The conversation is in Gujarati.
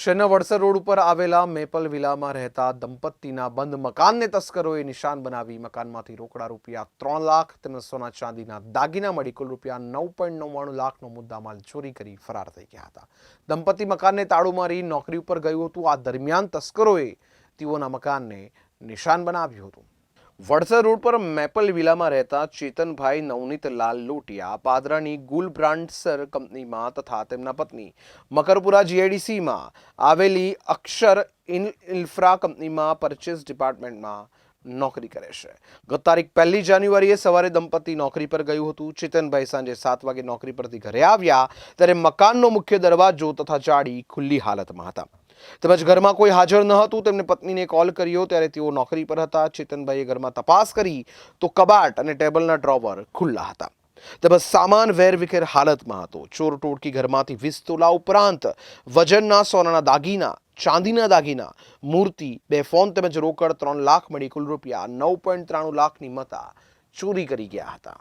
શહેરના વડસર રોડ ઉપર આવેલા મેપલ વિલામાં રહેતા દંપતીના બંધ મકાનને તસ્કરોએ નિશાન બનાવી મકાનમાંથી રોકડા રૂપિયા ત્રણ લાખ, તેમજ સોના ચાંદીના દાગીના મળી કુલ રૂપિયા નવ પોઈન્ટ નવ્વાણું લાખનો મુદ્દામાલ ચોરી કરી ફરાર થઈ ગયા હતા. દંપતી મકાનને તાળું મારી નોકરી ઉપર ગયું હતું. આ દરમિયાન તસ્કરોએ તેઓના મકાનને નિશાન બનાવ્યું હતું. વડસર રોડ પર મેપલ વિલામાં રહેતા ચેતનભાઈ નવનીતલાલ લોટિયા પાદરાની ગુલ બ્રાન્ડસર કંપનીમાં તથા તેમના પત્ની મકરપુરા જીઆઈડીસીમાં આવેલી અક્ષર ઇન ઇન્ફ્રા કંપનીમાં પરચેસ ડિપાર્ટમેન્ટમાં નોકરી કરે છે. ગત તારીખ પહેલી જાન્યુઆરીએ સવારે દંપતી નોકરી પર ગયું હતું. ચેતનભાઈ સાંજે સાત વાગે નોકરી પરથી ઘરે આવ્યા, ત્યારે મકાનનો મુખ્ય દરવાજો તથા ચાડી ખુલ્લી હાલતમાં હતા. તેમજ ઘરમાં કોઈ હાજર ન હતું, તેમને પત્નીને કોલ કર્યો, ત્યારે તેઓ નોકરી પર હતા. ચેતનભાઈએ ઘરમાં તપાસ કરી તો કબાટ અને ટેબલના ડ્રોવર ખુલ્લા હતા. તેમજ સામાન વેરવિખેર હાલતમાં હતો. ચોર ટોળકી ઘરમાંથી વીસ તોલા ઉપરાંત વજનના, સોનાના દાગીના, ચાંદીના દાગીના, મૂર્તિ, બે ફોન તેમજ રોકડ ત્રણ લાખ મળી કુલ રૂપિયા નવ પોઈન્ટ ત્રાણું લાખની મતા ચોરી કરી ગયા હતા.